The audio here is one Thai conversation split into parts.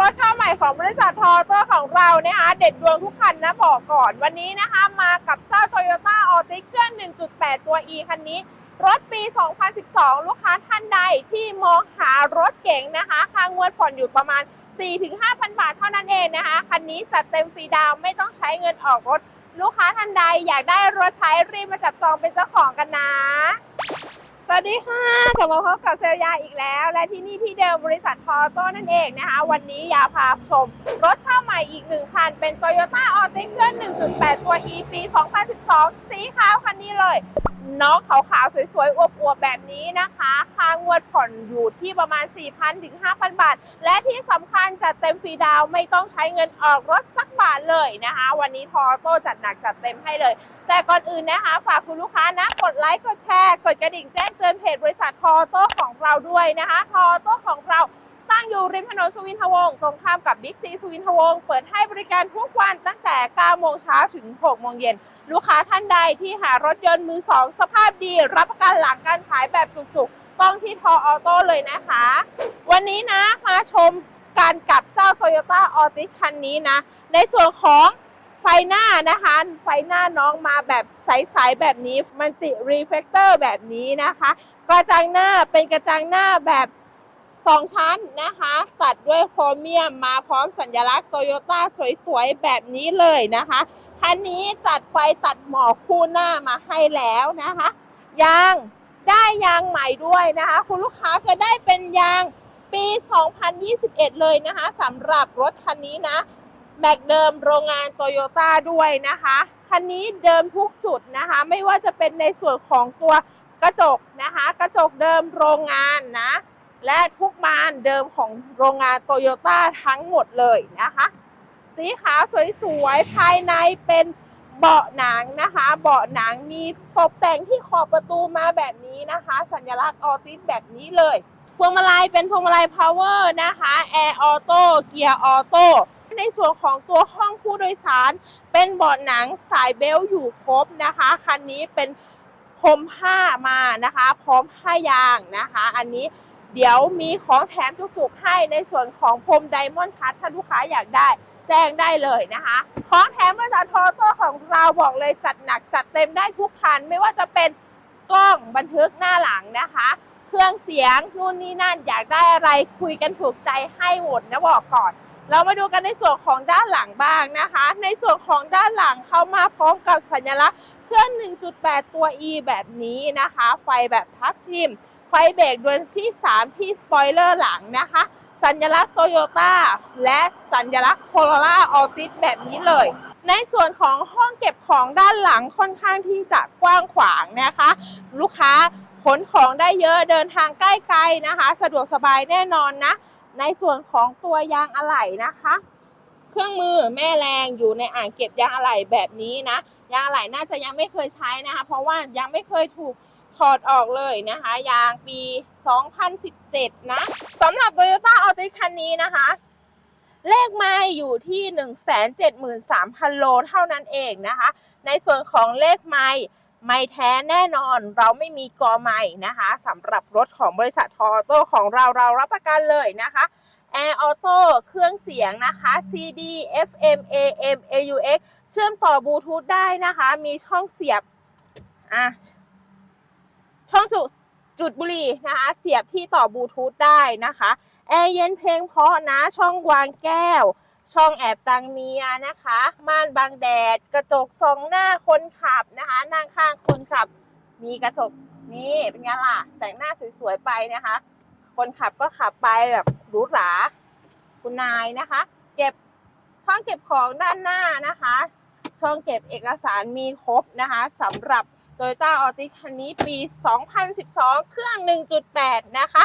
รถเข้าใหม่ของบริษัททอโต้ของเรานะคะเด็ดดวงทุกคันนะบอกก่อนวันนี้นะคะมากับเจ้า Toyota a l t i s เครื่อง 1.8 ตัว E คันนี้ รถปี 2012 ลูกค้าท่านใดที่มองหารถเก๋งนะคะค่างวดผ่อนอยู่ประมาณ 4-5,000 บาทเท่านั้นเองนะคะคันนี้จัดเต็มฟรีดาวไม่ต้องใช้เงินออกรถ ลูกค้าท่านใดอยากได้รถใช้รีบมาจับจองเป็นเจ้าของกันนะ สวัสดีค่ะกลับมาพบกับเซลยาอีกแล้ว และที่นี่ที่เดิมบริษัททอโต้นั่นเองนะคะ วันนี้ยาพาชม รถเข้าใหม่อีกหนึ่งคัน เป็น Toyota a l t i s เครื่อง1.8 ตัว E ปี 2012 สีขาวคันนี้เลย น้องขาวๆ สวยๆ อวบๆ แบบนี้นะคะ ค่างวดผ่อนอยู่ที่ประมาณ 4,000 ถึง 5,000 บาท และที่สำคัญจัดเต็มฟรีดาวไม่ต้องใช้เงินออกรถสักบาทเลยนะคะ วันนี้ทอโต้จัดหนักจัดเต็มให้เลย แต่ก่อนอื่นนะคะ ฝากคุณลูกค้านะ กดไลค์กดแชร์ กดกระดิ่งแจ้งเตือนเพจบริษัททอโต้ของเราด้วยนะคะ ทอโต้ของเรา ตั้งอยู่ริมถนนสุวินทวงศ์ตรงข้ามกับบิ๊กซีสุวินทวงศ์เปิดให้บริการทุกวันตั้งแต่ 9 โมงเช้าถึง 6 โมงเย็น ลูกค้าท่านใดที่หารถยนต์มือสองสภาพดี รับประกันหลังการขายแบบจุกๆ ต้องที่ทอออโต้เลยนะคะ วันนี้นะมาชมการกลับเจ้า Toyota a l t i s คันนี้นะ ในส่วนของไฟหน้านะคะ ไฟหน้าน้องมาแบบใสๆแบบนี้มันติรีเฟกเตอร์แบบนี้นะคะ กระจังหน้าเป็นกระจังหน้าแบบ สองชั้นนะคะ ตัดด้วยโครเมียมมาพร้อมสัญลักษณ์โตโยต้าสวยๆ แบบนี้เลยนะคะ คันนี้จัดไฟตัดหมอกคู่หน้ามาให้แล้วนะคะ ยางได้ยางใหม่ด้วยนะคะ คุณลูกค้าจะได้เป็นยางปี 2021 เลยนะคะสำหรับรถคันนี้นะ แม็กเดิมโรงงานโตโยต้าด้วยนะคะ คันนี้เดิมทุกจุดนะคะ ไม่ว่าจะเป็นในส่วนของตัวกระจกนะคะ กระจกเดิมโรงงานนะ และทุกบานเดิมของโรงงานโตโยต้าทั้งหมดเลยนะคะ สีขาวสวยๆ ภายในเป็นเบาะหนังนะคะ เบาะหนังมีตกแต่งที่ขอบประตูมาแบบนี้นะคะ สัญลักษณ์ออติสแบบนี้เลยพวงมาลัยเป็นพวงมาลัยพาวเวอร์นะคะแอร์ออโต้เกียร์ออโต้ในส่วนของตัวห้องผู้โดยสาร เป็นเบาะหนังสายเบลต์อยู่ครบนะคะคันนี้เป็นพรมผ้ามานะคะ พร้อมผ้ายางนะคะ อันนี้ เดี๋ยวมีของแถมจุกๆให้ในส่วนของพรมไดมอนด์คัทถ้าลูกค้าอยากได้แจ้งได้เลยนะคะ ของแถมบริษัททอโต้ของเราบอกเลยจัดหนักจัดเต็มได้ทุกคัน ไม่ว่าจะเป็นกล้องบันทึกหน้าหลังนะคะ เครื่องเสียงนู่นนี่นั่นอยากได้อะไรคุยกันถูกใจให้หมดนะบอกก่อน เรามาดูกันในส่วนของด้านหลังบ้างนะคะ ในส่วนของด้านหลังเข้ามาพร้อมกับสัญลักษณ์เครื่อง 1.8 ตัว E แบบนี้นะคะ ไฟแบบทับทิม ไฟเบรกดวงที่ 3 ที่สปอยเลอร์หลังนะคะ สัญลักษณ์โตโยต้าและสัญลักษณ์โคโรล่าออติสแบบนี้เลย ในส่วนของห้องเก็บของด้านหลังค่อนข้างที่จะกว้างขวางนะคะ ลูกค้าขนของได้เยอะเดินทางใกล้ๆนะคะ สะดวกสบายแน่นอนนะ ในส่วนของตัวยางอะไหล่นะคะ เครื่องมือแม่แรงอยู่ในอ่างเก็บยางอะไหล่แบบนี้นะยางอะไหล่น่าจะยังไม่เคยใช้นะคะ เพราะว่ายังไม่เคยถูก ถอดออกเลยนะคะ ยางปี 2017 นะสำหรับ Toyota a l t i s คันนี้นะคะ เลขไม้อยู่ที่ 173,000 โลเท่านั้นเองนะคะ ในส่วนของเลขไม้ไม่แท้แน่นอนเราไม่มีกอไม้นะคะสำหรับรถของบริษัททอโต้ของเราเรารับประกันเลยนะคะ Air Auto เครื่องเสียงนะคะ CD FM AM AUX เชื่อมต่อบลูทูธได้นะคะ มีช่องเสียบอะ ช่องจุดจุดบุหรี่นะคะ เสียบที่ต่อบลูทูธได้นะคะแอร์เย็นเพลงเพราะนะช่องวางแก้ว ช่องแอบตังเมียนะคะ ม่านบังแดด กระจกสองหน้าคนขับนะคะนั่งข้างคนขับ มีกระจกนี่เป็นไงล่ะ แต่งหน้าสวยๆไปนะคะ คนขับก็ขับไปแบบหรูหราคุณนายนะคะ เก็บช่องเก็บของด้านหน้านะคะ ช่องเก็บเอกสารมีครบนะคะสำหรับ โตโยต้าออติคันนี้ปี 2012 เครื่อง 1.8 นะคะ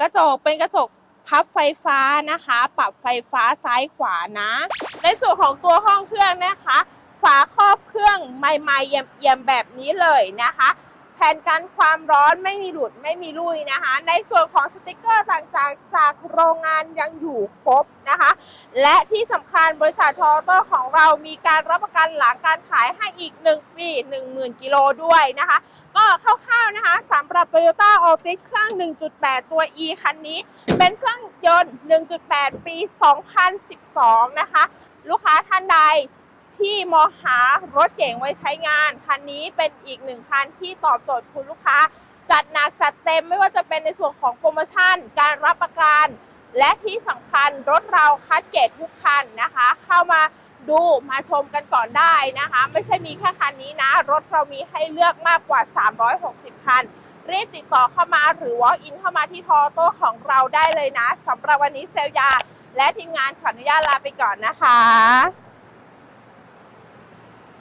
กระจกเป็นกระจกพับไฟฟ้านะคะ ปรับไฟฟ้าซ้ายขวานะ ในส่วนของตัวห้องเครื่องนะคะ ฝาครอบเครื่องใหม่ๆเยี่ยมๆแบบนี้เลยนะคะ แผ่นกันความร้อนไม่มีหลุดไม่มีลุยนะคะ ในส่วนของสติกเกอร์ต่างๆ จากโรงงานยังอยู่ครบนะคะ และที่สำคัญบริษัททอโต้ของเรามีการรับประกันหลังการขายให้อีก 1 ปี 10,000 กิโลด้วยนะคะ ก็คร่าวๆนะคะสำหรับ Toyota Altis เครื่อง 1.8 ตัว E คันนี้ เป็นเครื่องยนต์ 1.8 ปี 2012 นะคะ ลูกค้าท่านใด ที่มอหารถเก๋งไว้ใช้งาน คันนี้เป็นอีกหนึ่งคันที่ตอบโจทย์คุณลูกค้า จัดหนักจัดเต็มไม่ว่าจะเป็นในส่วนของโปรโมชั่น การรับประกัน และที่สำคัญรถเราคัดเกรดทุกคันนะคะ เข้ามาดูมาชมกันก่อนได้นะคะ ไม่ใช่มีแค่คันนี้นะ รถเรามีให้เลือกมากกว่า 360 คัน รีบติดต่อเข้ามาหรือ walk in เข้ามาที่ทอโต้ของเราได้เลยนะสำหรับวันนี้เซลยา และทีมงานขออนุญาตลาไปก่อนนะคะ